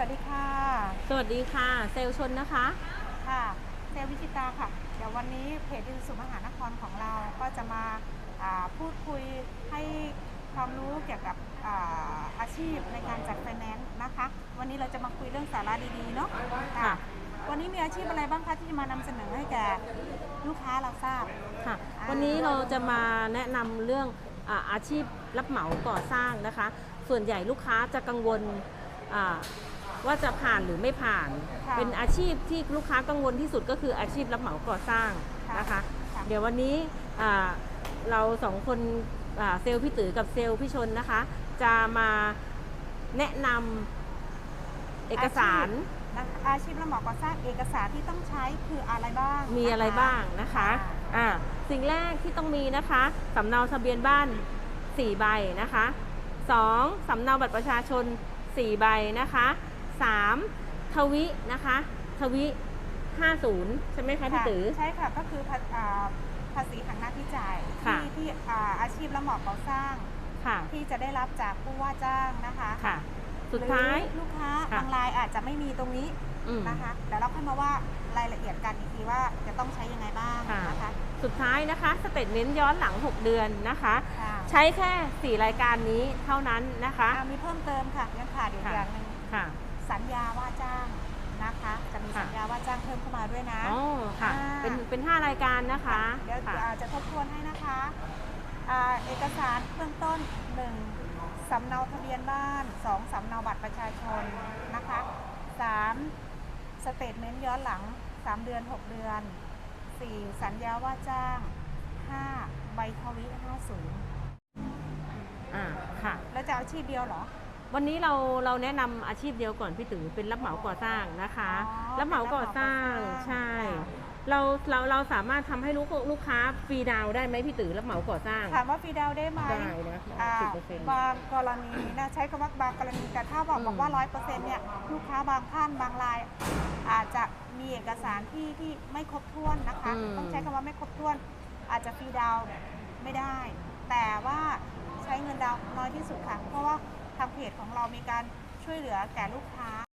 วัสดีค่ะ สวัสดีค่ะ เซลลชนนะคะ ค่ะ เซลลวิจิตราค่ะ เดี๋ยววันนี้เพจอินสุมหานครของเราก็จะมาอ่าพูดคุยให้ความรู้เกี่ยวกับอาอาชีพในการจัดไฟแนนซ์นะคะ วันนี้เราจะมาคุยเรื่องสาระดีๆเนาะค่ะ วันนี้มีอาชีพอะไรบ้างคะที่จะมานำเสนอให้แก่ลูกค้าเราทราบค่ะอ่าวันนี้เราจะมาแนะนำเรื่องอาอาชีพรับเหมาก่อสร้างนะคะ ส่วนใหญ่ลูกค้าจะกังวลอ่า ว่าจะผ่านหรือไม่ผ่าน ค่ะเป็นอาชีพที่ลูกค้ากังวลที่สุดก็คืออาชีพรับเหมาก่อสร้างนะคะ ค่ะ เดี๋ยววันนี้อ่าเราสองคนอ่าเซลล์พี่ตือกับเซลล์พี่ชนนะคะ จะมาแนะนำเอกสารนะคะอาชีพรับเหมาก่อสร้างเอกสารที่ต้องใช้คืออะไรบ้างมีอะไรนคบ้างนะคะอ่าสิ่งแรกที่ต้องมีนะคะสำเนาทะเบียนบ้าน 4 ใบนะคะ 2 สำเนาบัตรประชาชน 4 ใบนะคะ 3ทวินะคะทวิ50 ใช่ไหมคะพี่ตือ ใช่ค่ะ ก็คือภาอ่าภาษีหักหน้าที่จ่ายค่ะ ที่ที่อ่าอาชีพรับเหมาก่อสร้าง ค่ะ ที่จะได้รับจากผู้ว่าจ้างนะคะค่ะ สุดท้าย หรือลูกค้าค่ะ บางรายอาจจะไม่มีตรงนี้อืม นะคะเดี๋ยวเราค่อยมาว่ารายละเอียดกันอีกทีว่าจะต้องใช้ยังไงบ้างค่ะ นะคะสุดท้ายนะคะ สเตทเมนต์ย้อนหลัง 6 เดือนนะคะ ค่ะใช้แค่ 4 รายการนี้เท่านั้นนะคะ อ่ามีเพิ่มเติมค่ะยังขาดอีกค่ะ อย่างหนึ่ง ค่ะ สัญญาว่าจ้างนะคะ จะมีค่ะสัญญาว่าจ้างเพิ่มเข้ามาด้วยนะอ๋อค่ะ อ่า เป็นเป็น 5 รายการนะคะเดี๋ยวค่ะอ่าจะทบทวนให้นะคะอ่าเอกสารเบื้องต้น 1. สำเนาทะเบียนบ้าน 2. สำเนาบัตรประชาชนนะคะ 3. สเตทเมนต์ย้อนหลัง 3 เดือน 6 เดือน 4. สัญญาว่าจ้าง 5. ใบทวิ50 อ่าค่ะ แล้วจะเอาอาชีพเดียวเหรอ วันนี้เราเราแนะนำอาชีพเดียวก่อนพี่ตือเป็นรับเหมาก่อสร้างนะคะ อ๋อรับเหมาก่อสร้างเป็นรับเหมาก่อสร้างใช่ ค่ะ เราเราเราสามารถทำให้ลูกลูกค้าฟรีดาวน์ได้ไหมพี่ตือรับเหมาก่อสร้างถามว่าฟรีดาวน์ได้ไหมได้นะอ่าสิบเปอร์เซ็นต์ บางกรณีนะใช้คำว่าบางกรณีแต่ถ้าบอกอืม บอกว่าร้อยเปอร์เซ็นต์เนี่ยลูกค้าบางท่านบางราย อาจจะมีเอกสารที่ที่ไม่ครบถ้วนนะคะ ต้องใช้คำว่าไม่ครบถ้วน อาจจะฟรีดาวน์ไม่ได้ แต่ว่าใช้เงินดาวน์น้อยที่สุดค่ะ เพราะว่า ทางเพจของเรามีการช่วยเหลือแก่ลูกค้า